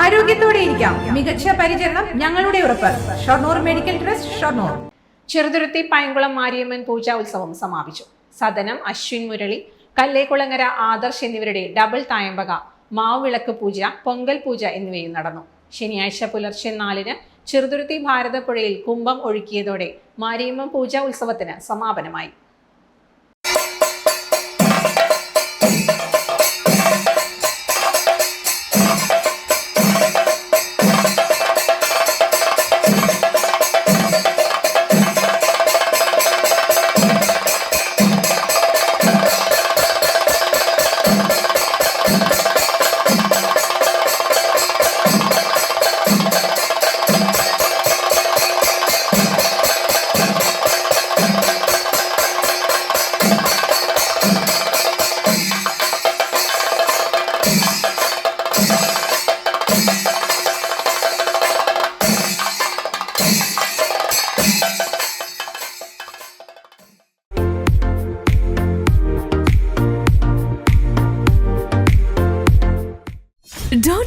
ആരോഗ്യത്തോടെ ഇരിക്കാം. മികച്ച പരിചരണം ഞങ്ങളുടെ ഉറപ്പ്. Shoranur medical trust Shoranur. Cheruthuruthy Painkulam Mariamman പൂജാ ഉത്സവം സമാപിച്ചു. സദനം അശ്വിൻ മുരളി കല്ലേക്കുളങ്ങര ആദർശ് എന്നിവരുടെ ഡബിൾ തായമ്പക മാവിളക്ക് പൂജ പൊങ്കൽ പൂജ എന്നിവയും നടന്നു. ശനിയാഴ്ച പുലർച്ചെ നാലിന് ചെറുതുരുത്തി ഭാരതപ്പുഴയിൽ കുംഭം ഒഴുക്കിയതോടെ മാരിയമ്മൻ പൂജാ ഉത്സവത്തിന് സമാപനമായി.